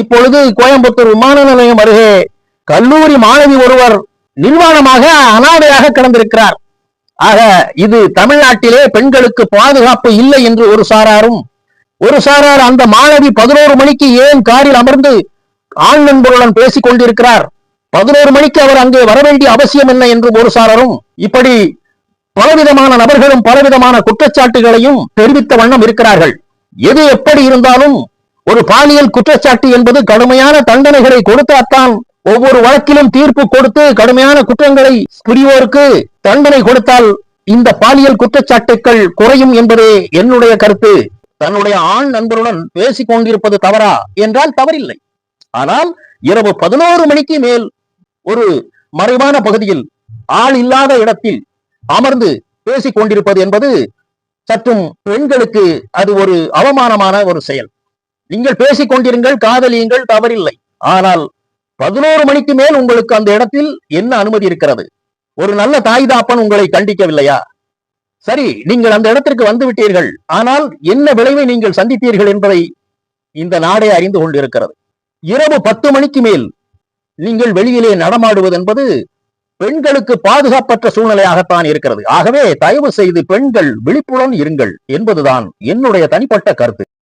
இப்பொழுது கோயம்புத்தூர் விமான நிலையம் அருகே கல்லூரி மாணவி ஒருவர் நிர்வாணமாக அனாதையாக கிடந்திருக்கிறார். ஆக இது தமிழ்நாட்டிலே பெண்களுக்கு பாதுகாப்பு இல்லை என்று ஒரு சாராரும் ஒரு சாரார் அந்த மாணவி பதினோரு மணிக்கு ஏன் காரில் அமர்ந்து ஆண் நண்பருடன் பேசிக் கொண்டிருக்கிறார்? பதினோரு மணிக்கு அவர் அங்கே வர வேண்டிய அவசியம் என்ன என்று ஒரு சாரரும் இப்படி பலவிதமான நபர்களும் பலவிதமான குற்றச்சாட்டுகளையும் தெரிவித்த வண்ணம் இருக்கிறார்கள். எது எப்படி இருந்தாலும் ஒரு பாலியல் குற்றச்சாட்டு என்பது கடுமையான தண்டனைகளை கொடுத்தாத்தான் ஒவ்வொரு வழக்கிலும் தீர்ப்பு கொடுத்து கடுமையான குற்றங்களை புரிவோருக்கு தண்டனை கொடுத்தால் இந்த பாலியல் குற்றச்சாட்டுக்கள் குறையும் என்பதே என்னுடைய கருத்து. தன்னுடைய ஆண் நண்பருடன் பேசிக் கொண்டிருப்பது தவறா என்றால் தவறில்லை. ஆனால் இரவு பதினோரு மணிக்கு மேல் ஒரு மறைவான பகுதியில் ஆள் இல்லாத இடத்தில் அமர்ந்து பேசிக் கொண்டிருப்பது என்பது சற்றும் பெண்களுக்கு அது ஒரு அவமானமான ஒரு செயல். நீங்கள் பேசிக் கொண்டிருங்கள் காதலியுங்கள் தவறில்லை. ஆனால் பதினோரு மணிக்கு மேல் உங்களுக்கு அந்த இடத்தில் என்ன அனுமதி இருக்கிறது? ஒரு நல்ல தாய் தாப்பன் உங்களை கண்டிக்கவில்லையா? சரி நீங்கள் அந்த இடத்திற்கு வந்து விட்டீர்கள். ஆனால் என்ன விளைவை நீங்கள் சந்தித்தீர்கள் என்பதை இந்த நாடே அறிந்து கொண்டிருக்கிறது. இரவு பத்து மணிக்கு மேல் நீங்கள் வெளியிலே நடமாடுவது என்பது பெண்களுக்கு பாதுகாப்பற்ற சூழ்நிலையாகத்தான் இருக்கிறது. ஆகவே தயவு செய்து பெண்கள் விழிப்புடன் இருங்கள் என்பதுதான் என்னுடைய தனிப்பட்ட கருத்து.